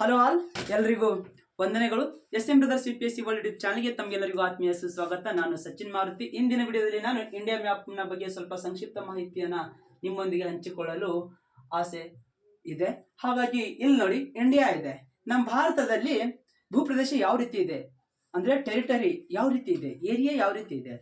Hello all ಎಲ್ರಿಗೂ ವಂದನೆಗಳು. S M brothers P S C world YouTube ಚಾನಲ್ಗೆ ತಮಗೆಲ್ಲರಿಗೂ ಆತ್ಮೀಯ ಸುಸ್ವಾಗತ. ನಾನು ಸಚಿನ್ ಮಾರುತಿ. ಇಂದಿನ ವಿಡಿಯೋದಲ್ಲಿ ನಾನು ಇಂಡಿಯಾ ಮ್ಯಾಪ್ನ ಬಗ್ಗೆ ಸ್ವಲ್ಪ ಸಂಕ್ಷಿಪ್ತ ಮಾಹಿತಿಯನ್ನು ನಿಮ್ಮೊಂದಿಗೆ ಹಂಚಿಕೊಳ್ಳಲು ಆಸೆ ಇದೆ. ಹಾಗಾಗಿ ಇಲ್ಲಿ ನೋಡಿ ಇಂಡಿಯಾ ಇದೆ. ನಮ್ಮ ಭಾರತದಲ್ಲಿ ಭೂಪ್ರದೇಶ ಯಾವ ರೀತಿ ಇದೆ? ಅಂದರೆ ಟೆರಿಟರಿ ಯಾವ ರೀತಿ ಇದೆ? ಏರಿಯಾ ಯಾವ ರೀತಿ ಇದೆ?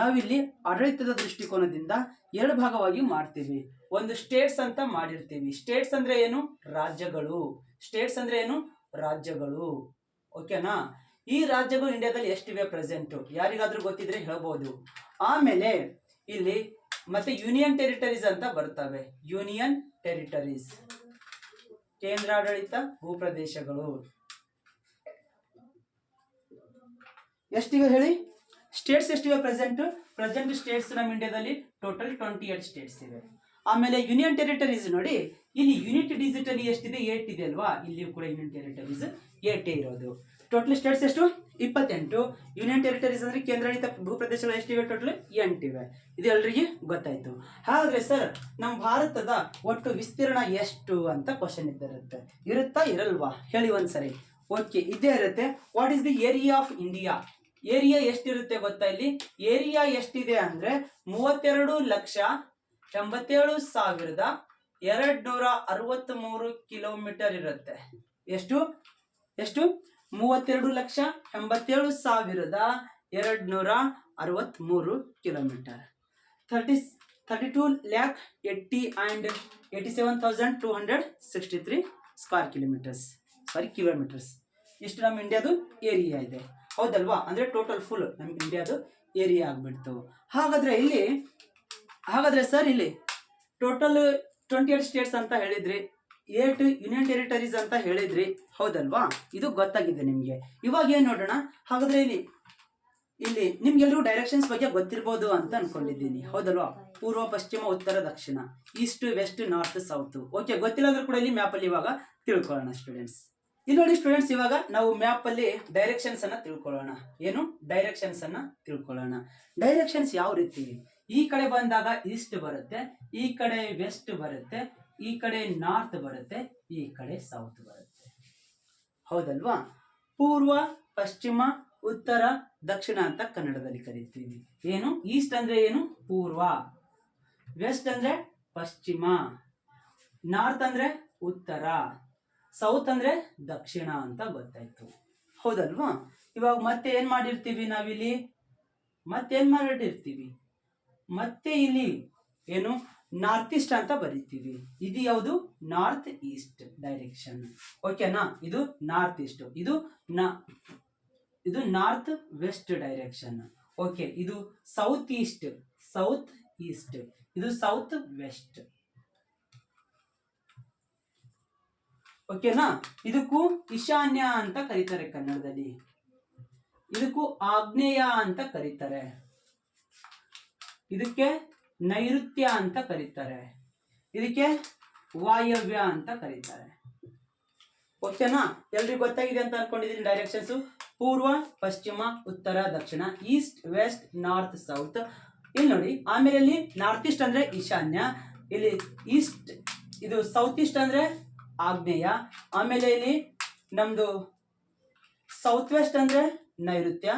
ನಾವಿಲ್ಲಿ ಆಡಳಿತದ ದೃಷ್ಟಿಕೋನದಿಂದ ಎರಡು ಭಾಗವಾಗಿ ಮಾಡ್ತೀವಿ. ಒಂದು ಸ್ಟೇಟ್ಸ್ ಅಂತ ಮಾಡಿರ್ತೀವಿ. ಸ್ಟೇಟ್ಸ್ ಅಂದರೆ ಏನು? ರಾಜ್ಯಗಳು. ಸ್ಟೇಟ್ಸ್ ಅಂದ್ರೆ ಏನು? ರಾಜ್ಯಗಳು. ಓಕೆನಾ? ಈ ರಾಜ್ಯಗಳು ಇಂಡಿಯಾದಲ್ಲಿ ಎಷ್ಟಿವೆ ಪ್ರೆಸೆಂಟ್? ಯಾರಿಗಾದ್ರೂ ಗೊತ್ತಿದ್ರೆ ಹೇಳ್ಬೋದು. ಆಮೇಲೆ ಇಲ್ಲಿ ಮತ್ತೆ ಯೂನಿಯನ್ ಟೆರಿಟರೀಸ್ ಅಂತ ಬರ್ತವೆ. Union territories. ಕೇಂದ್ರಾಡಳಿತ ಭೂಪ್ರದೇಶಗಳು. ಎಷ್ಟಿವೆ ಹೇಳಿ? ಸ್ಟೇಟ್ಸ್ ಎಷ್ಟಿವೆ ಪ್ರೆಸೆಂಟ್? ಪ್ರೆಸೆಂಟ್ ಸ್ಟೇಟ್ಸ್ ನಮ್ಮ ಇಂಡಿಯಾದಲ್ಲಿ ಟೋಟಲ್ ಟ್ವೆಂಟಿ ಏಟ್ ಸ್ಟೇಟ್ಸ್ ಇವೆ. ಆಮೇಲೆ ಯೂನಿಯನ್ ಟೆರಿಟರೀಸ್ ನೋಡಿ ಇಲ್ಲಿ ಯೂನಿಟ್ ಡಿಜಿಟಲಿ ಎಷ್ಟಿದೆ ಏಟ್ ಇದೆ ಅಲ್ವಾ? ಇಲ್ಲಿ ಕೂಡ ಯೂನಿಟ್ ಟೆರಿಟರೀಸ್ ಏಟೇ ಇರೋದು. ಟೋಟಲ್ ಸ್ಟೇಟ್ಸ್ ಎಷ್ಟು? ಇಪ್ಪತ್ತೆಂಟು. ಯೂನಿಯನ್ ಟೆರಿಟರೀಸ್ ಅಂದ್ರೆ ಕೇಂದ್ರಾಡಳಿತ ಭೂಪ್ರದೇಶಗಳು ಎಷ್ಟಿವೆ ಟೋಟಲ್ ಎಂಟಿವೆ ಇದು ಎಲ್ರಿಗೆ ಗೊತ್ತಾಯ್ತು. ಹಾಗಾದ್ರೆ ಸರ್ ನಮ್ಮ ಭಾರತದ ಒಟ್ಟು ವಿಸ್ತೀರ್ಣ ಎಷ್ಟು ಅಂತ ಕ್ವಶನ್ ಇದ್ದಿರುತ್ತೆ. ಇರುತ್ತಾ ಇರಲ್ವಾ? ಹೇಳಿ ಒಂದ್ಸರಿ. ಓಕೆ ಇದೇ ಇರುತ್ತೆ. What is the area of India area ಎಷ್ಟಿರುತ್ತೆ ಗೊತ್ತಾ ಇಲ್ಲಿ? ಏರಿಯಾ ಎಷ್ಟಿದೆ ಅಂದ್ರೆ ಮೂವತ್ತೆರಡು ಲಕ್ಷ ಎಂಬತ್ತೇಳು ಸಾವಿರದ ಎರಡ್ ನೂರ ಅರವತ್ತ್ ಮೂರು ಕಿಲೋಮೀಟರ್ ಇರುತ್ತೆ. ಎಷ್ಟು? ಎಷ್ಟು? ಮೂವತ್ತೆರಡು ಲಕ್ಷ ಎಂಬತ್ತೇಳು ಸಾವಿರದ ಎರಡು ನೂರ ಅರವತ್ತ್ ಮೂರು kilometre. Thirty thirty two lakh eighty and eighty seven thousand two hundred sixty three square kilometres sorry kilometres. ಇಷ್ಟು ನಮ್ಮ ಇಂಡಿಯಾದು ಏರಿಯಾ ಇದೆ. ಹೌದಲ್ವಾ? ಅಂದರೆ ಟೋಟಲ್ ಫುಲ್ ನಮ್ಮ ಇಂಡಿಯಾದು ಏರಿಯಾ ಆಗಿಬಿಡ್ತು. ಹಾಗಾದರೆ ಇಲ್ಲಿ, ಹಾಗಾದರೆ ಸರ್ ಇಲ್ಲಿ ಟೋಟಲ್ ಟ್ವೆಂಟಿ ಏಟ್ ಸ್ಟೇಟ್ಸ್ ಅಂತ ಹೇಳಿದ್ರಿ, ಏಟ್ ಯೂನಿಯನ್ ಟೆರಿಟರೀಸ್ ಅಂತ ಹೇಳಿದ್ರಿ ಹೌದಲ್ವಾ? ಇದು ಗೊತ್ತಾಗಿದೆ ನಿಮಗೆ. ಇವಾಗ ಏನು ನೋಡೋಣ? ಹಾಗಾದ್ರೆ ಇಲ್ಲಿ ಇಲ್ಲಿ ನಿಮ್ಗೆಲ್ಲರೂ ಡೈರೆಕ್ಷನ್ಸ್ ಬಗ್ಗೆ ಗೊತ್ತಿರ್ಬೋದು ಅಂತ ಅನ್ಕೊಂಡಿದ್ದೀನಿ. ಹೌದಲ್ವಾ? ಪೂರ್ವ, ಪಶ್ಚಿಮ, ಉತ್ತರ, ದಕ್ಷಿಣ. East, west, north, south. Okay ಗೊತ್ತಿಲ್ಲದ್ರೂ ಕೂಡ ಇಲ್ಲಿ ಮ್ಯಾಪಲ್ಲಿ ಇವಾಗ ತಿಳ್ಕೊಳ್ಳೋಣ ಸ್ಟೂಡೆಂಟ್ಸ್ ಇಲ್ಲಿ ನೋಡಿ ಸ್ಟೂಡೆಂಟ್ಸ್ ಇವಾಗ ನಾವು ಮ್ಯಾಪ್ ಅಲ್ಲಿ ಡೈರೆಕ್ಷನ್ಸ್ ಅನ್ನ ತಿಳ್ಕೊಳ್ಳೋಣ. ಏನು? ಡೈರೆಕ್ಷನ್ಸ್ ಅನ್ನ ತಿಳ್ಕೊಳ್ಳೋಣ. ಡೈರೆಕ್ಷನ್ಸ್ ಯಾವ ರೀತಿ? ಈ ಕಡೆ ಬಂದಾಗ ಈಸ್ಟ್ ಬರುತ್ತೆ, ಈ ಕಡೆ ವೆಸ್ಟ್ ಬರುತ್ತೆ, ಈ ಕಡೆ ನಾರ್ತ್ ಬರುತ್ತೆ, ಈ ಕಡೆ ಸೌತ್ ಬರುತ್ತೆ. ಹೌದಲ್ವಾ? ಪೂರ್ವ, ಪಶ್ಚಿಮ, ಉತ್ತರ, ದಕ್ಷಿಣ ಅಂತ ಕನ್ನಡದಲ್ಲಿ ಕರಿತೀವಿ. ಏನು? ಈಸ್ಟ್ ಅಂದ್ರೆ ಏನು? ಪೂರ್ವ. ವೆಸ್ಟ್ ಅಂದ್ರೆ ಪಶ್ಚಿಮ. ನಾರ್ತ್ ಅಂದ್ರೆ ಉತ್ತರ. ಸೌತ್ ಅಂದ್ರೆ ದಕ್ಷಿಣ ಅಂತ ಗೊತ್ತಾಯ್ತು. ಹೌದಲ್ವಾ? ಇವಾಗ ಮತ್ತೆ ಏನ್ ಮಾಡಿರ್ತೀವಿ ನಾವಿಲ್ಲಿ? ಮತ್ತೇನ್ ಮಾಡಿರ್ತೀವಿ? ಮತ್ತೆ ಇಲ್ಲಿ ಏನು ನಾರ್ತ್ ಈಸ್ಟ್ ಅಂತ ಬರಿತೀವಿ. ಇದು ಯಾವುದು? ನಾರ್ತ್ ಈಸ್ಟ್ ಡೈರೆಕ್ಷನ್ ಓಕೆನಾ ಇದು ನಾರ್ತ್ ಈಸ್ಟ್ ಇದು ನಾ, ಇದು ನಾರ್ತ್ ವೆಸ್ಟ್ ಡೈರೆಕ್ಷನ್ ಓಕೆ ಇದು ಸೌತ್ ಈಸ್ಟ್ ಸೌತ್ ಈಸ್ಟ್ ಇದು ಸೌತ್ ವೆಸ್ಟ್ ಓಕೆನಾ ಇದಕ್ಕೂ ಈಶಾನ್ಯ ಅಂತ ಕರೀತಾರೆ ಕನ್ನಡದಲ್ಲಿ. ಇದಕ್ಕೂ ಆಗ್ನೇಯ ಅಂತ ಕರೀತಾರೆ. ಇದಕ್ಕೆ ನೈಋತ್ಯ ಅಂತ ಕರೀತಾರೆ. ಇದಕ್ಕೆ ವಾಯವ್ಯ ಅಂತ ಕರೀತಾರೆ. ಓಕೆನಾ ಎಲ್ರಿಗೂ ಗೊತ್ತಾಗಿದೆ ಅಂತ ಅನ್ಕೊಂಡಿದ್ದೀನಿ ಡೈರೆಕ್ಷನ್ಸು ಪೂರ್ವ, ಪಶ್ಚಿಮ, ಉತ್ತರ, ದಕ್ಷಿಣ ಈಸ್ಟ್ ವೆಸ್ಟ್ ನಾರ್ತ್ ಸೌತ್ ಇಲ್ಲಿ ನೋಡಿ, ಆಮೇಲೆ ಇಲ್ಲಿ ನಾರ್ತ್ ಈಸ್ಟ್ ಅಂದ್ರೆ ಈಶಾನ್ಯ. ಇಲ್ಲಿ ಈಸ್ಟ್ ಇದು ಸೌತ್ ಈಸ್ಟ್ ಅಂದ್ರೆ ಆಗ್ನೇಯ. ಆಮೇಲೆ ಇಲ್ಲಿ ನಮ್ದು ಸೌತ್ ವೆಸ್ಟ್ ಅಂದ್ರೆ ನೈಋತ್ಯ.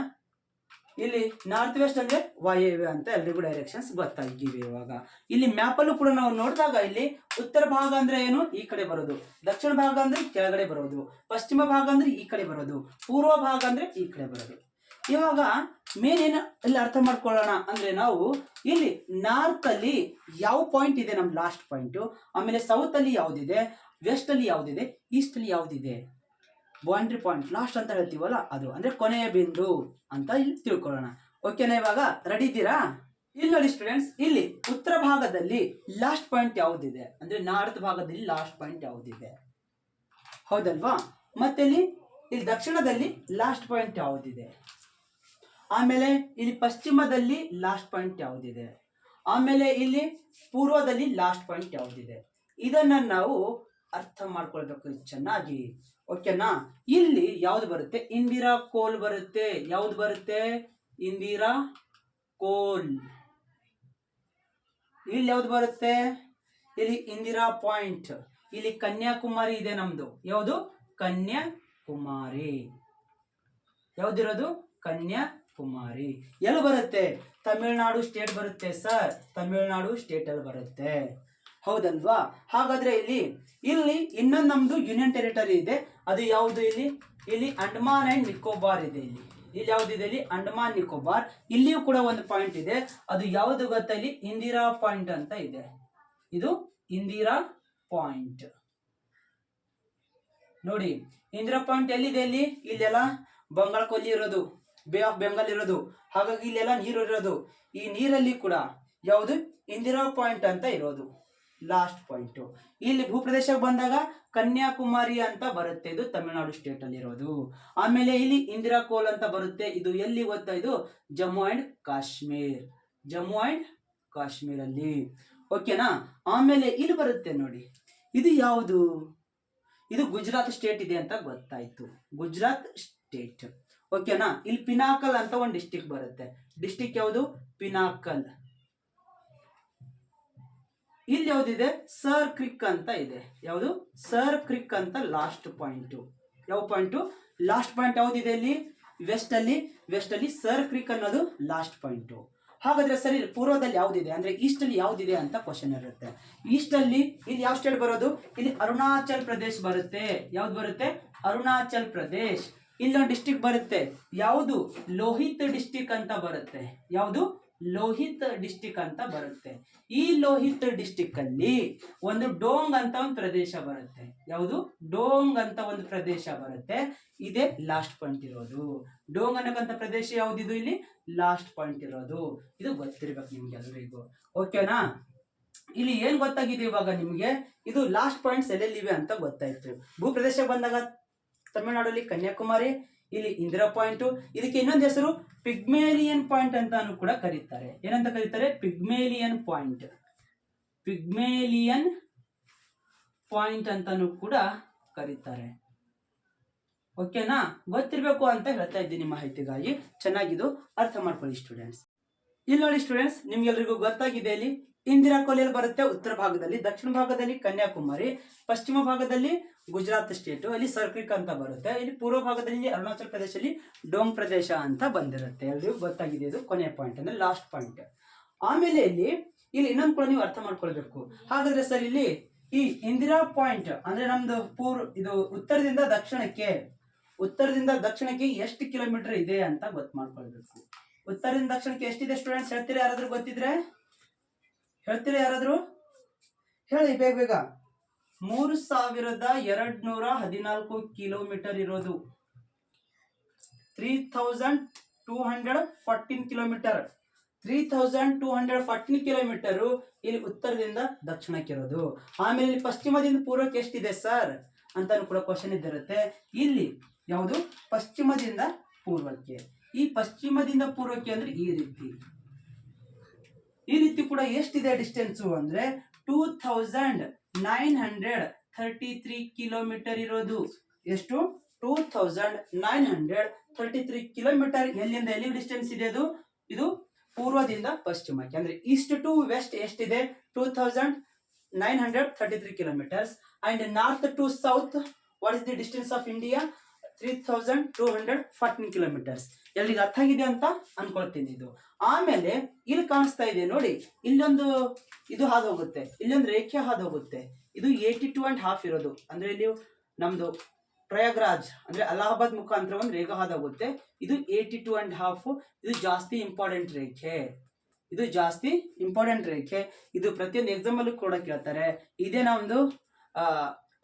ಇಲ್ಲಿ ನಾರ್ತ್ ವೆಸ್ಟ್ ಅಂದ್ರೆ ವಾಯವ್ಯ ಅಂತ ಎಲ್ರಿಗೂ ಡೈರೆಕ್ಷನ್ಸ್ ಗೊತ್ತಾಗಿವೆ ಇವಾಗ. ಇಲ್ಲಿ ಮ್ಯಾಪಲ್ಲೂ ಕೂಡ ನಾವು ನೋಡಿದಾಗ ಇಲ್ಲಿ ಉತ್ತರ ಭಾಗ ಅಂದ್ರೆ ಏನು? ಈ ಕಡೆ ಬರೋದು. ದಕ್ಷಿಣ ಭಾಗ ಅಂದ್ರೆ ಕೆಳಗಡೆ ಬರೋದು. ಪಶ್ಚಿಮ ಭಾಗ ಅಂದ್ರೆ ಈ ಕಡೆ ಬರೋದು. ಪೂರ್ವ ಭಾಗ ಅಂದ್ರೆ ಈ ಕಡೆ ಬರೋದು. ಇವಾಗ ಮೇನ್ ಏನು ಇಲ್ಲಿ ಅರ್ಥ ಮಾಡ್ಕೊಳ್ಳೋಣ ಅಂದ್ರೆ ನಾವು ಇಲ್ಲಿ ನಾರ್ತ್ ಅಲ್ಲಿ ಯಾವ ಪಾಯಿಂಟ್ ಇದೆ ನಮ್ ಲಾಸ್ಟ್ ಪಾಯಿಂಟ್ ಆಮೇಲೆ ಸೌತ್ ಅಲ್ಲಿ ಯಾವ್ದಿದೆ? ವೆಸ್ಟ್ ಅಲ್ಲಿ ಯಾವ್ದಿದೆ? ಈಸ್ಟ್ ಅಲ್ಲಿ ಯಾವ್ದಿದೆ? ಬೌಂಡ್ರಿ ಪಾಯಿಂಟ್ ಲಾಸ್ಟ್ ಅಂತ ಹೇಳ್ತೀವಲ್ಲ, ಅದು ಅಂದ್ರೆ ಕೊನೆಯ ಬಿಂದು ಅಂತ ಇಲ್ಲಿ ತಿಳ್ಕೊಳ್ಳೋಣ. ಓಕೆನಾ ಇವಾಗ ರೆಡಿ ಇದ್ದೀರಾ? ಇಲ್ಲಿ ನೋಡಿ ಸ್ಟೂಡೆಂಟ್ಸ್ ಇಲ್ಲಿ ಉತ್ತರ ಭಾಗದಲ್ಲಿ ಲಾಸ್ಟ್ ಪಾಯಿಂಟ್ ಯಾವುದಿದೆ? ಅಂದ್ರೆ ನಾರ್ತ್ ಭಾಗದಲ್ಲಿ ಲಾಸ್ಟ್ ಪಾಯಿಂಟ್ ಯಾವುದಿದೆ? ಹೌದಲ್ವಾ? ಮತ್ತೆ ಇಲ್ಲಿ ಇಲ್ಲಿ ದಕ್ಷಿಣದಲ್ಲಿ ಲಾಸ್ಟ್ ಪಾಯಿಂಟ್ ಯಾವುದಿದೆ? ಆಮೇಲೆ ಇಲ್ಲಿ ಪಶ್ಚಿಮದಲ್ಲಿ ಲಾಸ್ಟ್ ಪಾಯಿಂಟ್ ಯಾವುದಿದೆ? ಆಮೇಲೆ ಇಲ್ಲಿ ಪೂರ್ವದಲ್ಲಿ ಲಾಸ್ಟ್ ಪಾಯಿಂಟ್ ಯಾವುದಿದೆ? ಇದನ್ನ ನಾವು ಅರ್ಥ ಮಾಡ್ಕೊಳ್ಬೇಕು ಚೆನ್ನಾಗಿ. ಓಕೆನಾ ಇಲ್ಲಿ ಯಾವ್ದು ಬರುತ್ತೆ? ಇಂದಿರಾ ಕೋಲ್ ಬರುತ್ತೆ. ಯಾವ್ದು ಬರುತ್ತೆ? ಇಂದಿರಾ ಕೋಲ್. ಇಲ್ಲಿ ಯಾವ್ದು ಬರುತ್ತೆ? ಇಲ್ಲಿ ಇಂದಿರಾ ಪಾಯಿಂಟ್. ಇಲ್ಲಿ ಕನ್ಯಾಕುಮಾರಿ ಇದೆ ನಮ್ದು. ಯಾವುದು? ಕನ್ಯಾಕುಮಾರಿ. ಯಾವ್ದಿರೋದು? ಕನ್ಯಾಕುಮಾರಿ. ಎಲ್ಲಿ ಬರುತ್ತೆ? ತಮಿಳ್ನಾಡು ಸ್ಟೇಟ್ ಬರುತ್ತೆ ಸರ್. ತಮಿಳ್ನಾಡು ಸ್ಟೇಟ್ ಅಲ್ಲಿ ಬರುತ್ತೆ. ಹೌದಲ್ವಾ? ಹಾಗಾದ್ರೆ ಇಲ್ಲಿ ಇಲ್ಲಿ ಇನ್ನೊಂದು ನಮ್ದು ಯೂನಿಯನ್ ಟೆರಿಟರಿ ಇದೆ. ಅದು ಯಾವುದು ಇಲ್ಲಿ? ಇಲ್ಲಿ ಅಂಡಮಾನ್ ಅಂಡ್ ನಿಕೋಬಾರ್ ಇದೆ ಇಲ್ಲಿ. ಇಲ್ಲಿ ಯಾವ್ದಿದೆ ಇಲ್ಲಿ? ಅಂಡಮಾನ್, ನಿಕೋಬಾರ್. ಇಲ್ಲಿಯೂ ಕೂಡ ಒಂದು ಪಾಯಿಂಟ್ ಇದೆ. ಅದು ಯಾವುದು ಗೊತ್ತಾ ಇಲ್ಲಿ? ಇಂದಿರಾ ಪಾಯಿಂಟ್ ಅಂತ ಇದೆ. ಇದು ಇಂದಿರಾ ಪಾಯಿಂಟ್. ನೋಡಿ, ಇಂದಿರಾ ಪಾಯಿಂಟ್ ಎಲ್ಲಿದೆ ಇಲ್ಲಿ? ಇಲ್ಲೆಲ್ಲ ಬಂಗಾಳ ಕೊಲ್ಲಿ ಇರೋದು, ಬೇ ಆಫ್ ಬೆಂಗಾಲ್ ಇರೋದು. ಹಾಗಾಗಿ ಇಲ್ಲೆಲ್ಲ ನೀರು ಇರೋದು. ಈ ನೀರಲ್ಲಿ ಕೂಡ ಯಾವುದು? ಇಂದಿರಾ ಪಾಯಿಂಟ್ ಅಂತ ಇರೋದು. Last point. ಇಲ್ಲಿ ಭೂಪ್ರದೇಶಕ್ಕೆ ಬಂದಾಗ ಕನ್ಯಾಕುಮಾರಿ ಅಂತ ಬರುತ್ತೆ. ಇದು ತಮಿಳುನಾಡು ಸ್ಟೇಟ್ ಅಲ್ಲಿ ಇರೋದು. ಆಮೇಲೆ ಇಲ್ಲಿ ಇಂದಿರಾ ಕೋಲ್ ಅಂತ ಬರುತ್ತೆ. ಇದು ಎಲ್ಲಿ ಗೊತ್ತಾ? ಇದು ಜಮ್ಮು ಅಂಡ್ ಕಾಶ್ಮೀರ್. ಜಮ್ಮು ಅಂಡ್ ಕಾಶ್ಮೀರಲ್ಲಿ. ಓಕೆನಾ ಆಮೇಲೆ ಇಲ್ಲಿ ಬರುತ್ತೆ ನೋಡಿ. ಇದು ಯಾವುದು? ಇದು ಗುಜರಾತ್ ಸ್ಟೇಟ್ ಇದೆ ಅಂತ ಗೊತ್ತಾಯ್ತು. ಗುಜರಾತ್ ಸ್ಟೇಟ್ ಓಕೆನಾ ಇಲ್ಲಿ ಪಿನಾಕಲ್ ಅಂತ ಒಂದು ಡಿಸ್ಟಿಕ್ ಬರುತ್ತೆ. ಡಿಸ್ಟಿಕ್ ಯಾವುದು? ಪಿನಾಕಲ್. ಇಲ್ಲಿ ಯಾವ್ದಿದೆ? ಸರ್ ಕ್ರಿಕ್ ಅಂತ ಇದೆ. ಯಾವುದು? ಸರ್ ಕ್ರಿಕ್ ಅಂತ ಲಾಸ್ಟ್ ಪಾಯಿಂಟ್ ಯಾವ ಪಾಯಿಂಟ್ ಲಾಸ್ಟ್ ಪಾಯಿಂಟ್ ಯಾವ್ದಿದೆ ಇಲ್ಲಿ? ವೆಸ್ಟ್ ಅಲ್ಲಿ. ವೆಸ್ಟ್ ಅಲ್ಲಿ ಸರ್ ಕ್ರಿಕ್ ಅನ್ನೋದು ಲಾಸ್ಟ್ ಪಾಯಿಂಟ್ ಹಾಗಾದ್ರೆ ಸರಿ, ಪೂರ್ವದಲ್ಲಿ ಯಾವ್ದಿದೆ? ಅಂದ್ರೆ ಈಸ್ಟ್ ಅಲ್ಲಿ ಯಾವ್ದಿದೆ ಅಂತ ಕ್ವಶನ್ ಇರುತ್ತೆ. ಈಸ್ಟ್ ಅಲ್ಲಿ ಇಲ್ಲಿ ಯಾವ ಸ್ಟೇಟ್ ಬರೋದು? ಇಲ್ಲಿ ಅರುಣಾಚಲ್ ಪ್ರದೇಶ್ ಬರುತ್ತೆ. ಯಾವ್ದು ಬರುತ್ತೆ? ಅರುಣಾಚಲ್ ಪ್ರದೇಶ್. ಇಲ್ಲೊಂದು ಡಿಸ್ಟಿಕ್ ಬರುತ್ತೆ. ಯಾವುದು? ಲೋಹಿತ್ ಡಿಸ್ಟಿಕ್ ಅಂತ ಬರುತ್ತೆ. ಯಾವುದು? ಲೋಹಿತ್ ಡಿಸ್ಟಿಕ್ ಅಂತ ಬರುತ್ತೆ. ಈ ಲೋಹಿತ್ ಡಿಸ್ಟಿಕ್ ಅಲ್ಲಿ ಒಂದು ಡೋಂಗ್ ಅಂತ ಒಂದು ಪ್ರದೇಶ ಬರುತ್ತೆ. ಯಾವುದು? ಡೋಂಗ್ ಅಂತ ಒಂದು ಪ್ರದೇಶ ಬರುತ್ತೆ. ಇದೇ ಲಾಸ್ಟ್ ಪಾಯಿಂಟ್ ಇರೋದು. ಡೋಂಗ್ ಅನ್ನಕ್ಕಂತ ಪ್ರದೇಶ ಯಾವ್ದಿದು ಇಲ್ಲಿ? ಲಾಸ್ಟ್ ಪಾಯಿಂಟ್ ಇರೋದು. ಇದು ಗೊತ್ತಿರ್ಬೇಕು ನಿಮ್ಗೆ ಎಲ್ರಿಗೂ. ಓಕೆನಾ ಇಲ್ಲಿ ಏನ್ ಗೊತ್ತಾಗಿದೆ ಇವಾಗ ನಿಮ್ಗೆ? ಇದು ಲಾಸ್ಟ್ ಪಾಯಿಂಟ್ಸ್ ಎಲ್ಲೆಲ್ಲಿವೆ ಅಂತ ಗೊತ್ತಾಯ್ತು. ಭೂಪ್ರದೇಶ ಬಂದಾಗ ತಮಿಳುನಾಡಲ್ಲಿ ಕನ್ಯಾಕುಮಾರಿ ಇಲ್ಲಿ ಇಂದಿರಾ ಪಾಯಿಂಟ್ ಇದಕ್ಕೆ ಇನ್ನೊಂದು ಹೆಸರು ಪಿಗ್ಮೇಲಿಯನ್ ಪಾಯಿಂಟ್ ಅಂತಾನು ಕೂಡ ಕರೀತಾರೆ. ಏನಂತ ಕರೀತಾರೆ? ಪಿಗ್ಮೇಲಿಯನ್ ಪಾಯಿಂಟ್ ಪಿಗ್ಮೇಲಿಯನ್ ಪಾಯಿಂಟ್ ಅಂತಾನು ಕೂಡ ಕರೀತಾರೆ. ಓಕೆನಾ ಗೊತ್ತಿರಬೇಕು ಅಂತ ಹೇಳ್ತಾ ಇದ್ದೀನಿ ಮಾಹಿತಿಗಾಗಿ. ಚೆನ್ನಾಗಿದು. ಅರ್ಥ ಮಾಡ್ಕೊಳ್ಳಿ ಸ್ಟೂಡೆಂಟ್ಸ್ ಇಲ್ಲಿ ನೋಡಿ ಸ್ಟೂಡೆಂಟ್ಸ್ ನಿಮ್ಗೆಲ್ರಿಗೂ ಗೊತ್ತಾಗಿದೆ ಇಲ್ಲಿ. ಇಂದಿರಾ ಕೊಲೆಯಲ್ಲಿ ಬರುತ್ತೆ ಉತ್ತರ ಭಾಗದಲ್ಲಿ, ದಕ್ಷಿಣ ಭಾಗದಲ್ಲಿ ಕನ್ಯಾಕುಮಾರಿ, ಪಶ್ಚಿಮ ಭಾಗದಲ್ಲಿ ಗುಜರಾತ್ ಸ್ಟೇಟ್, ಅಲ್ಲಿ ಸರ್ಕ್ರಿಕ್ ಅಂತ ಬರುತ್ತೆ. ಇಲ್ಲಿ ಪೂರ್ವ ಭಾಗದಲ್ಲಿ ಅರುಣಾಚಲ ಪ್ರದೇಶದಲ್ಲಿ ಡೋಂಗ್ ಪ್ರದೇಶ ಅಂತ ಬಂದಿರುತ್ತೆ. ಎಲ್ರಿಗೂ ಗೊತ್ತಾಗಿದೆ ಇದು ಕೊನೆಯ ಪಾಯಿಂಟ್ ಅಂದ್ರೆ ಲಾಸ್ಟ್ ಪಾಯಿಂಟ್ ಆಮೇಲೆ ಇಲ್ಲಿ ಇಲ್ಲಿ ಇನ್ನೊಂದು ಕೂಡ ನೀವು ಅರ್ಥ ಮಾಡ್ಕೊಳ್ಬೇಕು. ಹಾಗಾದ್ರೆ ಸರ್ ಇಲ್ಲಿ ಈ ಇಂದಿರಾ ಪಾಯಿಂಟ್ ಅಂದ್ರೆ ನಮ್ದು ಪೂರ್, ಇದು ಉತ್ತರದಿಂದ ದಕ್ಷಿಣಕ್ಕೆ ಉತ್ತರದಿಂದ ದಕ್ಷಿಣಕ್ಕೆ ಎಷ್ಟು ಕಿಲೋಮೀಟರ್ ಇದೆ ಅಂತ ಗೊತ್ತು ಮಾಡ್ಕೊಳ್ಬೇಕು ಉತ್ತರದಿಂದ ದಕ್ಷಿಣಕ್ಕೆ ಎಷ್ಟಿದೆ ಸ್ಟೂಡೆಂಟ್ಸ್ ಹೇಳ್ತೀರಾ ಯಾರಾದ್ರೂ ಗೊತ್ತಿದ್ರೆ? ಹೇಳ್ತೀರಾ ಯಾರಾದ್ರೂ? ಹೇಳಿ, ಬೇಗ ಬೇಗ. ಮೂರು ಸಾವಿರದ ಎರಡ್ ನೂರ ಹದಿನಾಲ್ಕು ಕಿಲೋಮೀಟರ್ ಇರೋದು. Three thousand two hundred fourteen kilometre. Three thousand two hundred fourteen kilometre ಇಲ್ಲಿ ಉತ್ತರದಿಂದ ದಕ್ಷಿಣಕ್ಕೆ ಇರೋದು ಆಮೇಲೆ ಇಲ್ಲಿ ಪಶ್ಚಿಮದಿಂದ ಪೂರ್ವಕ್ಕೆ ಎಷ್ಟಿದೆ ಸರ್? ಅಂತಲೂ ಕೂಡ ಕ್ವಶನ್ ಇದ್ದಿರುತ್ತೆ. ಇಲ್ಲಿ ಯಾವುದು? ಪಶ್ಚಿಮದಿಂದ ಪೂರ್ವಕ್ಕೆ. ಈ ಪಶ್ಚಿಮದಿಂದ ಪೂರ್ವಕ್ಕೆ ಅಂದ್ರೆ ಈ ರೀತಿ. ಈ ರೀತಿ ಕೂಡ ಎಷ್ಟಿದೆ ಡಿಸ್ಟೆನ್ಸು ಅಂದ್ರೆ two thousand nine hundred thirty three kilometre ಇರೋದು. ಎಷ್ಟು? Two thousand nine hundred thirty three kilometre. ಎಲ್ಲಿಂದ ಎಲ್ಲಿ ಡಿಸ್ಟೆನ್ಸ್ ಇದೆ ಅದು? ಇದು ಪೂರ್ವದಿಂದ ಪಶ್ಚಿಮಕ್ಕೆ. ಅಂದ್ರೆ ಈಸ್ಟ್ ಟು ವೆಸ್ಟ್ ಎಷ್ಟಿದೆ? Two thousand nine hundred thirty three kilometres. And north to south what is the distance of India three thousand two hundred fourteen kilometres ಎಲ್ಲಿಗೆ ಅರ್ಥ ಆಗಿದೆ ಅಂತ ಅನ್ಕೊಳ್ತೀನಿ ಇದು. ಆಮೇಲೆ ಇಲ್ಲಿ ಕಾಣಿಸ್ತಾ ಇದೆ, ನೋಡಿ, ಇಲ್ಲೊಂದು ಇದು ಹಾದು ಹೋಗುತ್ತೆ ಇಲ್ಲೊಂದು ರೇಖೆ ಹಾದು ಹೋಗುತ್ತೆ ಇದು ಏಯ್ಟಿ ಟು ಅಂಡ್ ಹಾಫ್ ಇರೋದು. ಅಂದ್ರೆ ಇಲ್ಲಿ ನಮ್ದು ಪ್ರಯಾಗ್ರಾಜ್, ಅಂದ್ರೆ ಅಲಹಾಬಾದ್ ಮುಖಾಂತರ ಒಂದು ರೇಖೆ ಹಾದು ಹೋಗುತ್ತೆ ಇದು ಏಯ್ಟಿ ಟು ಅಂಡ್ ಹಾಫ್ ಇದು ಜಾಸ್ತಿ ಇಂಪಾರ್ಟೆಂಟ್ ರೇಖೆ. ಇದು ಜಾಸ್ತಿ ಇಂಪಾರ್ಟೆಂಟ್ ರೇಖೆ. ಇದು ಪ್ರತಿಯೊಂದು ಎಕ್ಸಾಮ್ ಅಲ್ಲೂ ಕೂಡ ಕೇಳ್ತಾರೆ. ಇದೇ ನಮ್ದು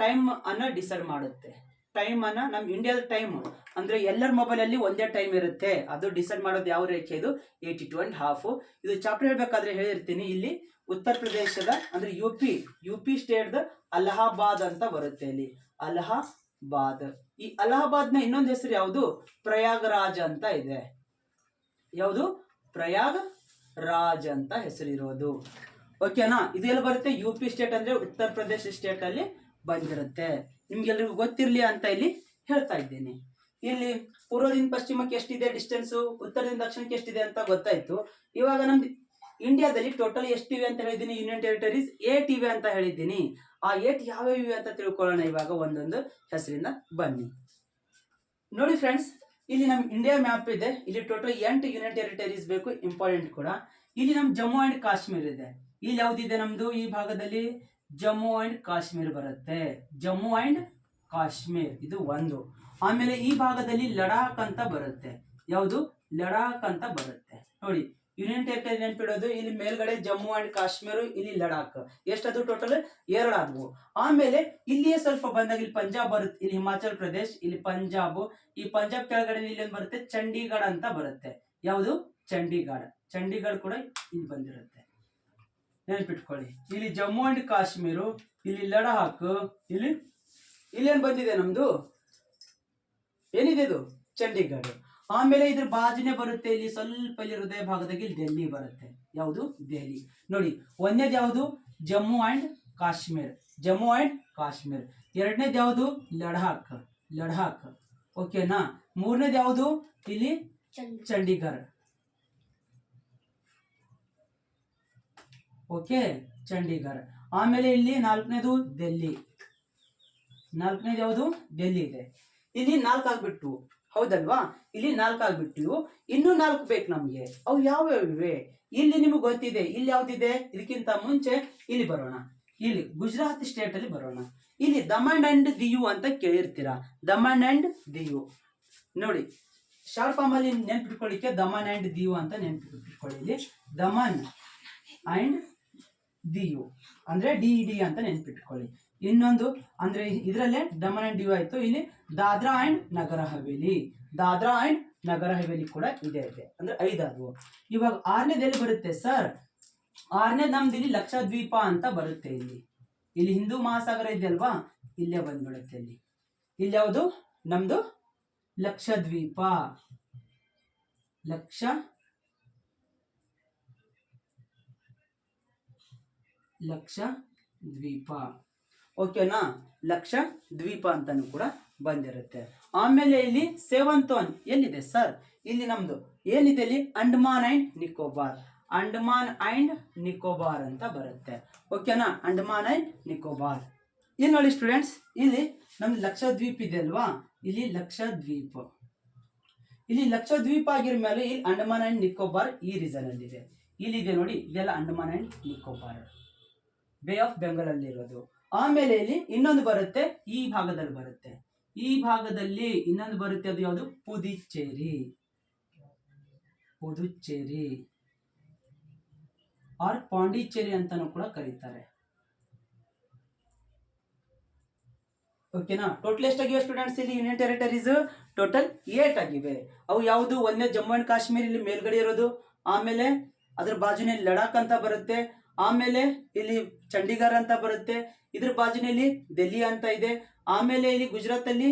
ಟೈಮ್ ಅನ್ನ ಡಿಸೈಡ್ ಮಾಡುತ್ತೆ. ಟೈಮ್ ಅನ್ನ ನಮ್ ಇಂಡಿಯಾದ ಟೈಮ್ ಅಂದ್ರೆ ಎಲ್ಲರ ಮೊಬೈಲ್ ಅಲ್ಲಿ ಒಂದೇ ಟೈಮ್ ಇರುತ್ತೆ. ಅದು ಡಿಸೈಡ್ ಮಾಡೋದು ಯಾವ ರೇಖೆ ಇದು? ಏಯ್ಟಿ ಟು ಅಂಡ್ ಹಾಫ್ ಇದು ಚಾಪ್ಟರ್ ಹೇಳಬೇಕಾದ್ರೆ ಹೇಳಿರ್ತೀನಿ. ಇಲ್ಲಿ ಉತ್ತರ ಪ್ರದೇಶದ ಅಂದ್ರೆ U P U P state Allahabad ಅಂತ ಬರುತ್ತೆ ಇಲ್ಲಿ. ಅಲಹಾಬಾದ್. ಈ ಅಲಹಾಬಾದ್ನ ಇನ್ನೊಂದು ಹೆಸರು ಯಾವುದು? ಪ್ರಯಾಗರಾಜ್ ಅಂತ ಇದೆ. ಯಾವುದು? ಪ್ರಯಾಗ ರಾಜ್ ಅಂತ ಹೆಸರಿರೋದು. ಓಕೆನಾ ಇದೆಲ್ಲ ಬರುತ್ತೆ? ಯು ಪಿ ಸ್ಟೇಟ್ ಅಂದ್ರೆ ಉತ್ತರ ಪ್ರದೇಶ ಸ್ಟೇಟ್ ಅಲ್ಲಿ ಬಂದಿರುತ್ತೆ. ನಿಮ್ಗೆಲ್ರಿಗೂ ಗೊತ್ತಿರಲಿ ಅಂತ ಇಲ್ಲಿ ಹೇಳ್ತಾ ಇದ್ದೇನೆ. ಇಲ್ಲಿ ಪೂರ್ವದಿಂದ ಪಶ್ಚಿಮಕ್ಕೆ ಎಷ್ಟಿದೆ ಡಿಸ್ಟೆನ್ಸು ಉತ್ತರದಿಂದ ದಕ್ಷಿಣಕ್ಕೆ ಎಷ್ಟಿದೆ ಅಂತ ಗೊತ್ತಾಯ್ತು. ಇವಾಗ ನಮ್ದು ಇಂಡಿಯಾದಲ್ಲಿ ಟೋಟಲ್ ಎಷ್ಟಿವೆ ಅಂತ ಹೇಳಿದ್ದೀನಿ ಯೂನಿಯನ್ ಟೆರಿಟರೀಸ್ ಏಟ್ ಇವೆ ಅಂತ ಹೇಳಿದ್ದೀನಿ. ಆ ಏಟ್ ಯಾವ ಇವೆ ಅಂತ ತಿಳ್ಕೊಳ್ಳೋಣ ಇವಾಗ ಒಂದೊಂದು ಹೆಸರಿಂದ ಬನ್ನಿ. ನೋಡಿ ಫ್ರೆಂಡ್ಸ್ ಇಲ್ಲಿ ನಮ್ಮ ಇಂಡಿಯಾ ಮ್ಯಾಪ್ ಇದೆ. ಇಲ್ಲಿ ಟೋಟಲ್ ಎಂಟು ಯೂನಿಯನ್ ಟೆರಿಟರೀಸ್ ಬೇಕು ಇಂಪಾರ್ಟೆಂಟ್ ಕೂಡ. ಇಲ್ಲಿ ನಮ್ ಜಮ್ಮು ಅಂಡ್ ಕಾಶ್ಮೀರ್ ಇದೆ. ಇಲ್ಲಿ ಯಾವ್ದಿದೆ ನಮ್ದು ಈ ಭಾಗದಲ್ಲಿ? ಜಮ್ಮು ಅಂಡ್ ಕಾಶ್ಮೀರ್ ಬರುತ್ತೆ. ಜಮ್ಮು ಅಂಡ್ ಕಾಶ್ಮೀರ್, ಇದು ಒಂದು. ಆಮೇಲೆ ಈ ಭಾಗದಲ್ಲಿ ಲಡಾಖ್ ಅಂತ ಬರುತ್ತೆ. ಯಾವುದು? ಲಡಾಖ್ ಅಂತ ಬರುತ್ತೆ. ನೋಡಿ ಯೂನಿಯನ್ ಟೆರಿಟರಿ ನೆನ್ಪಿಡೋದು, ಇಲ್ಲಿ ಮೇಲ್ಗಡೆ ಜಮ್ಮು ಅಂಡ್ ಕಾಶ್ಮೀರ್, ಇಲ್ಲಿ ಲಡಾಖ್. ಎಷ್ಟದು ಟೋಟಲ್ ಎರಡಾದವು. ಆಮೇಲೆ ಇಲ್ಲಿಯೇ ಸ್ವಲ್ಪ ಬಂದಾಗ ಇಲ್ಲಿ ಪಂಜಾಬ್ ಬರುತ್ತೆ. ಇಲ್ಲಿ ಹಿಮಾಚಲ್ ಪ್ರದೇಶ್, ಇಲ್ಲಿ ಪಂಜಾಬ್. ಈ ಪಂಜಾಬ್ ಕೆಳಗಡೆ ಇಲ್ಲಿ ಏನ್ ಬರುತ್ತೆ? ಚಂಡೀಗಢ ಅಂತ ಬರುತ್ತೆ. ಯಾವುದು? ಚಂಡೀಗಢ. ಚಂಡೀಗಢ ಕೂಡ ಇಲ್ಲಿ ಬಂದಿರುತ್ತೆ. ನೆನ್ಪಿಟ್ಕೊಳ್ಳಿ ಇಲ್ಲಿ ಜಮ್ಮು ಅಂಡ್ ಕಾಶ್ಮೀರು ಇಲ್ಲಿ ಲಡಾಖ್ ಇಲ್ಲಿ ಇಲ್ಲೇನು ಬಂದಿದೆ ನಮ್ದು? ಏನಿದೆ ಇದು? ಚಂಡೀಗಢ. ಆಮೇಲೆ ಇದ್ರ ಬಾಜುನೇ ಬರುತ್ತೆ ಇಲ್ಲಿ ಸ್ವಲ್ಪ ಇಲ್ಲಿ ಹೃದಯ ಭಾಗದಾಗ ಇಲ್ಲಿ ಡೆಲ್ಲಿ ಬರುತ್ತೆ. ಯಾವುದು? ದೆಹಲಿ. ನೋಡಿ ಒಂದನೇದು ಯಾವುದು? ಜಮ್ಮು ಅಂಡ್ ಕಾಶ್ಮೀರ್. ಜಮ್ಮು ಅಂಡ್ ಕಾಶ್ಮೀರ್. ಎರಡನೇದು ಯಾವುದು? ಲಡಾಖ್. ಲಡಾಖ್. ಓಕೆನಾ? ಮೂರನೇದು ಯಾವುದು? ಇಲ್ಲಿ ಚಂಡೀಗಢ. ಓಕೆ? ಚಂಡೀಗಢ. ಆಮೇಲೆ ಇಲ್ಲಿ ನಾಲ್ಕನೇದು ಡೆಲ್ಲಿ ನಾಲ್ಕನೇದು ಯಾವುದು? ಡೆಲ್ಲಿ ಇದೆ. ಇಲ್ಲಿ ನಾಲ್ಕು ಆಗ್ಬಿಟ್ಟು ಹೌದಲ್ವಾ? ಇಲ್ಲಿ ನಾಲ್ಕು ಆಗ್ಬಿಟ್ಟು ಇನ್ನೂ ನಾಲ್ಕು ಬೇಕು ನಮಗೆ. ಅವು ಯಾವ್ಯಾವ ಇವೆ ಇಲ್ಲಿ ನಿಮಗೆ ಗೊತ್ತಿದೆ. ಇಲ್ಲಿ ಯಾವ್ದಿದೆ? ಇದಕ್ಕಿಂತ ಮುಂಚೆ ಇಲ್ಲಿ ಬರೋಣ. ಇಲ್ಲಿ ಗುಜರಾತ್ ಸ್ಟೇಟ್ ಅಲ್ಲಿ ಬರೋಣ. ಇಲ್ಲಿ ದಮನ್ ಅಂಡ್ ದಿಯು ಅಂತ ಕೇಳಿರ್ತೀರಾ? ದಮನ್ ಅಂಡ್ ದಿಯು. ನೋಡಿ ಶಾರ್ಟ್ ಫಾರ್ಮ್ ಅಲ್ಲಿ ನೆನ್ಪಿಟ್ಕೊಳ್ಳಿಕ್ಕೆ ದಮನ್ ಅಂಡ್ ದಿಯು ಅಂತ ನೆನ್ಪಿಟ್ಕೊಳ್ಳಿ ಇಲ್ಲಿ. ದಮನ್ ಅಂಡ್ ದಿಯು ಅಂದ್ರೆ ಡಿ ಡಿ ಅಂತ ನೆನ್ಪಿಟ್ಕೊಳ್ಳಿ. ಇನ್ನೊಂದು, ಅಂದ್ರೆ ಇದರಲ್ಲೇ ಡಮನ್ ಅಂಡ್ ಯು ಆಯ್ತು. ಇಲ್ಲಿ ದಾದ್ರಾ ಅಂಡ್ ನಗರ ಹವೇಲಿ. ದಾದ್ರಾ ಅಂಡ್ ನಗರ ಹವೇಲಿ ಕೂಡ ಇದೆ ಇದೆ. ಅಂದ್ರೆ ಐದಾದವು. ಇವಾಗ ಆರನೇದ ಎಲ್ಲಿ ಬರುತ್ತೆ ಸರ್? ಆರನೇದ್ ನಮ್ದು ಇಲ್ಲಿ ಲಕ್ಷದ್ವೀಪ ಅಂತ ಬರುತ್ತೆ ಇಲ್ಲಿ. ಇಲ್ಲಿ ಹಿಂದೂ ಮಹಾಸಾಗರ ಇದೆ ಅಲ್ವಾ? ಇಲ್ಲೇ ಬಂದ್ಬಿಡುತ್ತೆ ಇಲ್ಲಿ. ಇಲ್ಲಿ ಯಾವುದು? ನಮ್ದು ಲಕ್ಷದ್ವೀಪ. ಲಕ್ಷ ಲಕ್ಷ ದ್ವೀಪ. ಓಕೆನಾ ಲಕ್ಷ ದ್ವೀಪ ಅಂತಾನು ಕೂಡ ಬಂದಿರುತ್ತೆ. ಆಮೇಲೆ ಇಲ್ಲಿ ಸೆವೆಂತ್ ಒನ್ ಎಲ್ಲಿದೆ ಸರ್? ಇಲ್ಲಿ ನಮ್ದು ಏನಿದೆ ಇಲ್ಲಿ? ಅಂಡಮಾನ್ ಅಂಡ್ ನಿಕೋಬಾರ್. ಅಂಡಮಾನ್ ಅಂಡ್ ನಿಕೋಬಾರ್ ಅಂತ ಬರುತ್ತೆ. ಓಕೆನಾ ಅಂಡಮಾನ್ ಅಂಡ್ ನಿಕೋಬಾರ್. ಇಲ್ಲಿ ನೋಡಿ ಸ್ಟೂಡೆಂಟ್ಸ್ ಇಲ್ಲಿ ನಮ್ದು ಲಕ್ಷದ್ವೀಪ್ ಇದೆ ಅಲ್ವಾ? ಇಲ್ಲಿ ಲಕ್ಷದ್ವೀಪ್ ಇಲ್ಲಿ ಲಕ್ಷದ್ವೀಪ್ ಆಗಿರೋ ಮೇಲೆ ಇಲ್ಲಿ ಅಂಡಮಾನ್ ಅಂಡ್ ನಿಕೋಬಾರ್ ಈ ರೀಸನ್ ಅಲ್ಲಿ ಇದೆ ಇಲ್ಲಿದೆ ನೋಡಿ, ಇದೆಲ್ಲ Andaman and Nicobar. Bay of Bengal ಅಲ್ಲಿ ಇರೋದು. ಆಮೇಲೆ ಇಲ್ಲಿ ಇನ್ನೊಂದು ಬರುತ್ತೆ, ಈ ಭಾಗದಲ್ಲಿ ಬರುತ್ತೆ. ಈ ಭಾಗದಲ್ಲಿ ಇನ್ನೊಂದು ಬರುತ್ತೆ ಅದು ಯಾವುದು? ಪುದುಚೇರಿ. ಪುದುಚೇರಿ. ಆರ್ ಪಾಂಡಿಚೇರಿ ಅಂತಾನೂ ಕೂಡ ಕರೀತಾರೆ. ಓಕೆನಾ ಟೋಟಲ್ ಎಷ್ಟಾಗಿವೆ ಸ್ಟೂಡೆಂಟ್ಸ್ ಇಲ್ಲಿ? ಯೂನಿಯನ್ ಟೆರಿಟರೀಸ್ ಟೋಟಲ್ ಏಟ್ ಆಗಿವೆ ಅವು ಯಾವುದು? ಒಂದೇ ಜಮ್ಮು ಅಂಡ್ ಕಾಶ್ಮೀರ್ ಇಲ್ಲಿ ಮೇಲ್ಗಡೆ ಇರೋದು. ಆಮೇಲೆ ಅದ್ರ ಬಾಜುನೇ ಲಡಾಖ್ ಅಂತ ಬರುತ್ತೆ. ಆಮೇಲೆ ಇಲ್ಲಿ ಚಂಡೀಗಢ ಅಂತ ಬರುತ್ತೆ. ಇದ್ರ ಬಾಜಿನಲ್ಲಿ ಡೆಲ್ಲಿ ಅಂತ ಇದೆ. ಆಮೇಲೆ ಇಲ್ಲಿ ಗುಜರಾತ್ ಅಲ್ಲಿ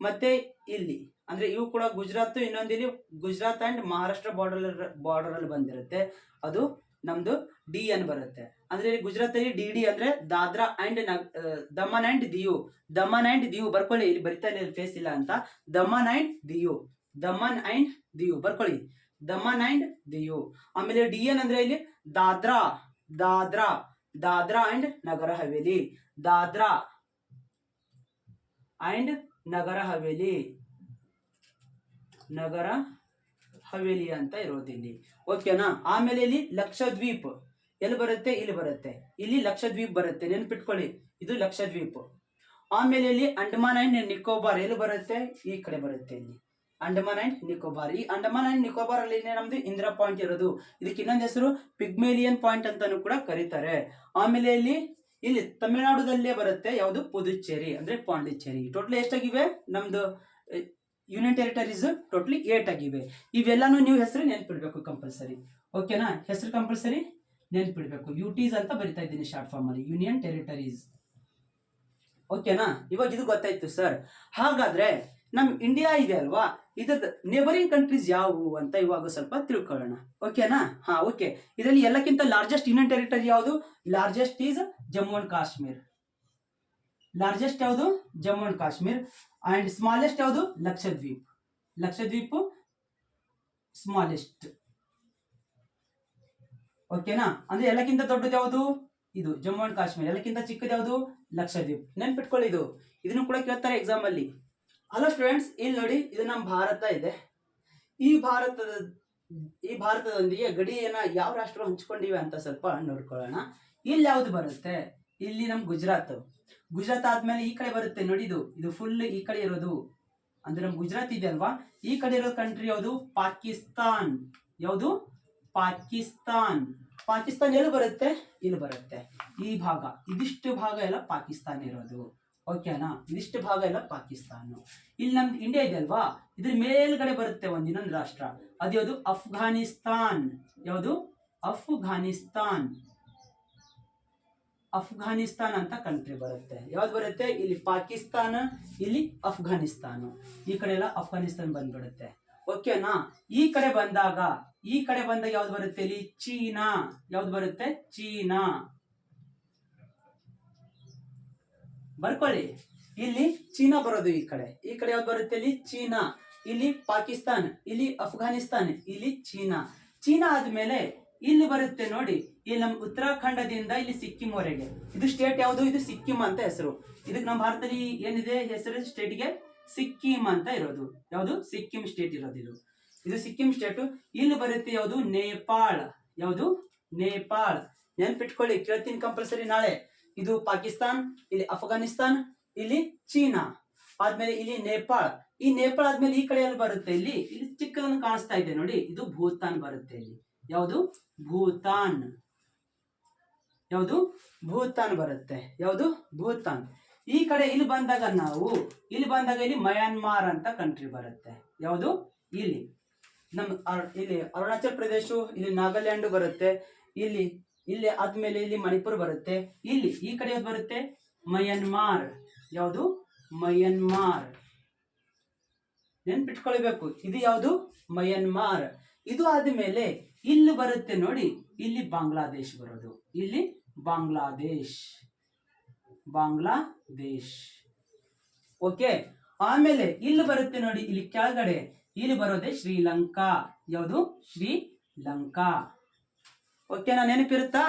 ಮತ್ತೆ ಇಲ್ಲಿ, ಅಂದ್ರೆ ಇವು ಕೂಡ ಗುಜರಾತ್, ಇನ್ನೊಂದು ಇಲ್ಲಿ Gujarat and Maharashtra border border ಅಲ್ಲಿ ಬಂದಿರುತ್ತೆ. ಅದು ನಮ್ದು ಡಿ ಎನ್ ಬರುತ್ತೆ. ಅಂದ್ರೆ ಇಲ್ಲಿ ಗುಜರಾತ್ ಅಲ್ಲಿ ಡಿ ಡಿ ಅಂದ್ರೆ Dadra and Daman and Diu. Daman and Diu, ಬರ್ಕೊಳ್ಳಿ, ಇಲ್ಲಿ ಬರಿತಾ ಇಲ್ಲ ಫೇಸ್ ಇಲ್ಲ ಅಂತ. ದಮನ್ ಅಂಡ್ ದಿಯು. ದಮನ್ ಅಂಡ್ ದಿಯು, ಬರ್ಕೊಳ್ಳಿ. ದಮನ್ ಅಂಡ್ ದಿಯು. ಆಮೇಲೆ ಡಿ ಎನ್ ಅಂದ್ರೆ ಇಲ್ಲಿ ದಾದ್ರಾ. ದಾದ್ರಾ ದಾದ್ರಾ ಅಂಡ್ ನಗರ ಹವೇಲಿ. ದಾದ್ರಾ ಅಂಡ್ ನಗರ ಹವೇಲಿ. ನಗರ ಹವೇಲಿ ಅಂತ ಇರೋದಿಲ್ಲಿ. ಓಕೆನಾ ಆಮೇಲೆ ಇಲ್ಲಿ ಲಕ್ಷದ್ವೀಪ್. ಎಲ್ಲಿ ಬರುತ್ತೆ? ಇಲ್ಲಿ ಬರುತ್ತೆ. ಇಲ್ಲಿ ಲಕ್ಷದ್ವೀಪ್ ಬರುತ್ತೆ. ನೆನ್ಪಿಟ್ಕೊಳ್ಳಿ, ಇದು ಲಕ್ಷದ್ವೀಪ್. ಆಮೇಲೆ ಇಲ್ಲಿ ಅಂಡಮಾನ್ ಅಂಡ್ ನಿಕೋಬಾರ್ ಎಲ್ಲಿ ಬರುತ್ತೆ? ಈ ಕಡೆ ಬರುತ್ತೆ ಇಲ್ಲಿ. ಅಂಡಮಾನ್ ಅಂಡ್ ನಿಕೋಬಾರ್. ಈ ಅಂಡಮಾನ್ ಅಂಡ್ ನಿಕೋಬಾರ್ ಅಲ್ಲಿ ನಮ್ದು? ಇಂದಿರಾ ಪಾಯಿಂಟ್ ಇರೋದು. ಇದಕ್ಕೆ ಇನ್ನೊಂದು ಹೆಸರು ಪಿಗ್ಮೇಲಿಯನ್ ಪಾಯಿಂಟ್ ಅಂತಾನು ಕೂಡ ಕರೀತಾರೆ. ಆಮೇಲೆ ಇಲ್ಲಿ ಇಲ್ಲಿ ತಮಿಳುನಾಡುದಲ್ಲೇ ಬರುತ್ತೆ ಯಾವುದು? ಪುದುಚೇರಿ, ಅಂದ್ರೆ ಪಾಂಡಿಚೇರಿ. ಟೋಟಲ್ ಎಷ್ಟಾಗಿವೆ? ನಮ್ದು ಯೂನಿಯನ್ ಟೆರಿಟರೀಸ್ ಟೋಟಲಿ ಏಟ್ ಆಗಿವೆ ಇವೆಲ್ಲಾನು ನೀವು ಹೆಸರು ನೆನ್ಪಿಡ್ಬೇಕು ಕಂಪಲ್ಸರಿ ಓಕೆನಾ ಹೆಸರು ಕಂಪಲ್ಸರಿ ನೆನ್ಪಿಡ್ಬೇಕು. ಯುಟೀಸ್ ಅಂತ ಬರಿತಾ ಇದ್ದೀನಿ ಶಾರ್ಟ್ ಫಾರ್ಮ್ ಅಲ್ಲಿ. ಯೂನಿಯನ್ ಟೆರಿಟರೀಸ್ ಓಕೆನಾ ಇವಾಗ ಇದು ಗೊತ್ತಾಯ್ತು ಸರ್ ಹಾಗಾದ್ರೆ, ನಮ್ ಇಂಡಿಯಾ ಇದೆ ಅಲ್ವಾ? ಇದ್ರದ್ದು ನೇಬರಿಂಗ್ ಕಂಟ್ರೀಸ್ ಯಾವುವು ಅಂತ ಇವಾಗ ಸ್ವಲ್ಪ ತಿಳ್ಕೊಳ್ಳೋಣ. ಓಕೆನಾ ಹಾ ಓಕೆ ಇದರಲ್ಲಿ ಎಲ್ಲಕ್ಕಿಂತ ಲಾರ್ಜೆಸ್ಟ್ ಯೂನಿಯನ್ ಟೆರಿಟರಿ ಯಾವುದು? Largest is Jammu and Kashmir largest ಯಾವುದು? Jammu and Kashmir and smallest ಯಾವುದು? ಲಕ್ಷದ್ವೀಪ್ ಲಕ್ಷದ್ವೀಪ್ ಸ್ಮಾಲೆಸ್ಟ್ ಓಕೆನಾ ಅಂದ್ರೆ ಎಲ್ಲಕ್ಕಿಂತ ದೊಡ್ಡದು ಯಾವುದು? ಇದು ಜಮ್ಮು ಅಂಡ್ ಕಾಶ್ಮೀರ್ ಎಲ್ಲಕ್ಕಿಂತ ಚಿಕ್ಕದು ಯಾವುದು? ಲಕ್ಷದ್ವೀಪ್ ನೆನ್ಪಿಟ್ಕೊಳ್ಳಿ ಇದು. ಇದನ್ನು ಕೂಡ ಕೇಳ್ತಾರೆ ಎಕ್ಸಾಮ್ ಅಲ್ಲಿ. ಹಲೋ ಸ್ಟೂಡೆಂಟ್ಸ್ ಇಲ್ಲಿ ನೋಡಿ ಇದು ನಮ್ಮ ಭಾರತ ಇದೆ. ಈ ಭಾರತದ, ಈ ಭಾರತದೊಂದಿಗೆ ಗಡಿಯನ್ನು ಯಾವ ರಾಷ್ಟ್ರ ಹಂಚ್ಕೊಂಡಿವೆ ಅಂತ ಸ್ವಲ್ಪ ನೋಡ್ಕೊಳ್ಳೋಣ. ಇಲ್ಲಿ ಯಾವ್ದು ಬರುತ್ತೆ? ಇಲ್ಲಿ ನಮ್ಮ ಗುಜರಾತ್. ಗುಜರಾತ್ ಆದ್ಮೇಲೆ ಈ ಕಡೆ ಬರುತ್ತೆ ನೋಡಿ ಇದು. ಇದು ಫುಲ್ ಈ ಕಡೆ ಇರೋದು. ಅಂದ್ರೆ ನಮ್ಮ ಗುಜರಾತ್ ಇದೆ ಅಲ್ವಾ? ಈ ಕಡೆ ಇರೋ ಕಂಟ್ರಿ ಯಾವುದು? ಪಾಕಿಸ್ತಾನ್. ಯಾವುದು? ಪಾಕಿಸ್ತಾನ್. ಪಾಕಿಸ್ತಾನ್ ಎಲ್ಲಿ ಬರುತ್ತೆ? ಇಲ್ಲಿ ಬರುತ್ತೆ. ಈ ಭಾಗ. ಇದಿಷ್ಟು ಭಾಗ ಎಲ್ಲ ಪಾಕಿಸ್ತಾನ ಇರೋದು. ಓಕೆನಾ? ಇದಿಷ್ಟು ಭಾಗ ಎಲ್ಲ ಪಾಕಿಸ್ತಾನ. ಇಲ್ಲಿ ನಮ್ದು ಇಂಡಿಯಾ ಇದೆ ಅಲ್ವಾ? ಇದ್ರ ಮೇಲ್ಗಡೆ ಬರುತ್ತೆ ಒಂದು ಇನ್ನೊಂದು ರಾಷ್ಟ್ರ. ಅದು ಯಾವುದು? ಅಫ್ಘಾನಿಸ್ತಾನ್. ಯಾವುದು? ಅಫ್ಘಾನಿಸ್ತಾನ್. ಅಫ್ಘಾನಿಸ್ತಾನ್ ಅಂತ ಕಂಟ್ರಿ ಬರುತ್ತೆ. ಯಾವ್ದು ಬರುತ್ತೆ? ಇಲ್ಲಿ ಪಾಕಿಸ್ತಾನ, ಇಲ್ಲಿ ಅಫ್ಘಾನಿಸ್ತಾನ. ಈ ಕಡೆ ಎಲ್ಲ ಅಫ್ಘಾನಿಸ್ತಾನ್ ಬಂದ್ಬಿಡುತ್ತೆ. ಓಕೆನಾ? ಈ ಕಡೆ ಬಂದಾಗ, ಈ ಕಡೆ ಬಂದಾಗ ಯಾವ್ದು ಬರುತ್ತೆ ಇಲ್ಲಿ? ಚೀನಾ. ಯಾವ್ದು ಬರುತ್ತೆ? ಚೀನಾ. ಬರ್ಕೊಳ್ಳಿ. ಇಲ್ಲಿ ಚೀನಾ ಬರೋದು ಈ ಕಡೆ. ಈ ಕಡೆ ಯಾವ್ದು ಬರುತ್ತೆ ಇಲ್ಲಿ? ಚೀನಾ. ಇಲ್ಲಿ ಪಾಕಿಸ್ತಾನ್. ಇಲ್ಲಿ ಅಫ್ಘಾನಿಸ್ತಾನ್. ಇಲ್ಲಿ ಚೀನಾ. ಚೀನಾ ಆದ್ಮೇಲೆ ಇಲ್ಲಿ ಬರುತ್ತೆ ನೋಡಿ. ಇಲ್ಲಿ ನಮ್ಮ ಉತ್ತರಾಖಂಡದಿಂದ ಇಲ್ಲಿ ಸಿಕ್ಕಿಂ ವರೆಗೆ. ಇದು ಸ್ಟೇಟ್ ಯಾವುದು? ಇದು ಸಿಕ್ಕಿಂ ಅಂತ ಹೆಸರು. ಇದಕ್ಕೆ ನಮ್ಮ ಭಾರತದಲ್ಲಿ ಏನಿದೆ ಹೆಸರು? ಸ್ಟೇಟ್ಗೆ ಸಿಕ್ಕಿಂ ಅಂತ ಇರೋದು. ಯಾವುದು? ಸಿಕ್ಕಿಂ ಸ್ಟೇಟ್ ಇರೋದು ಇದು. ಇದು ಸಿಕ್ಕಿಂ ಸ್ಟೇಟ್ ಇಲ್ಲಿ ಬರುತ್ತೆ ಯಾವುದು? ನೇಪಾಳ. ಯಾವುದು? ನೇಪಾಳ. ನೆನ್ಪಿಟ್ಕೊಳ್ಳಿ. ಕೇಳ್ತೀನಿ ಕಂಪಲ್ಸರಿ ನಾಳೆ. ಇದು ಪಾಕಿಸ್ತಾನ್, ಇಲ್ಲಿ ಅಫ್ಘಾನಿಸ್ತಾನ್, ಇಲ್ಲಿ ಚೀನಾ, ಆದ್ಮೇಲೆ ಇಲ್ಲಿ ನೇಪಾಳ. ಈ ನೇಪಾಳ ಆದ್ಮೇಲೆ ಈ ಕಡೆಯಲ್ಲಿ ಬರುತ್ತೆ ಇಲ್ಲಿ. ಇಲ್ಲಿ ಚಿಕ್ಕದನ್ನು ಕಾಣಿಸ್ತಾ ಇದೆ ನೋಡಿ, ಇದು ಭೂತಾನ್ ಬರುತ್ತೆ ಇಲ್ಲಿ. ಯಾವುದು? ಭೂತಾನ್. ಯಾವುದು? ಭೂತಾನ್ ಬರುತ್ತೆ. ಯಾವುದು? ಭೂತಾನ್. ಈ ಕಡೆ ಇಲ್ಲಿ ಬಂದಾಗ ನಾವು, ಇಲ್ಲಿ ಬಂದಾಗ ಇಲ್ಲಿ ಮಯನ್ಮಾರ್ ಅಂತ ಕಂಟ್ರಿ ಬರುತ್ತೆ. ಯಾವುದು? ಇಲ್ಲಿ. ನಮ್ಮ ಇಲ್ಲಿ ಅರುಣಾಚಲ್ ಪ್ರದೇಶ, ಇಲ್ಲಿ ನಾಗಾಲ್ಯಾಂಡ್ ಬರುತ್ತೆ. ಇಲ್ಲಿ ಇಲ್ಲಿ ಆದ್ಮೇಲೆ ಇಲ್ಲಿ ಮಣಿಪುರ್ ಬರುತ್ತೆ. ಇಲ್ಲಿ ಈ ಕಡೆ ಬರುತ್ತೆ? ಮಯನ್ಮಾರ್ ಯಾವುದು? ಮಯನ್ಮಾರ್ ನೆನ್ಪಿಟ್ಕೊಳ್ಬೇಕು. ಇದು ಯಾವುದು? ಮಯನ್ಮಾರ್ ಇದು ಆದ್ಮೇಲೆ ಇಲ್ಲಿ ಬರುತ್ತೆ ನೋಡಿ. ಇಲ್ಲಿ ಬಾಂಗ್ಲಾದೇಶ್ ಬರೋದು. ಇಲ್ಲಿ ಬಾಂಗ್ಲಾದೇಶ್. ಬಾಂಗ್ಲಾದೇಶ್. ಓಕೆ ಆಮೇಲೆ ಇಲ್ಲಿ ಬರುತ್ತೆ ನೋಡಿ. ಇಲ್ಲಿ ಕೆಳಗಡೆ. ಇಲ್ಲಿ ಬರೋದೆ ಶ್ರೀಲಂಕಾ. ಯಾವುದು? ಶ್ರೀಲಂಕಾ. ಓಕೆನಾ ನೆನಪಿರುತ್ತಾ?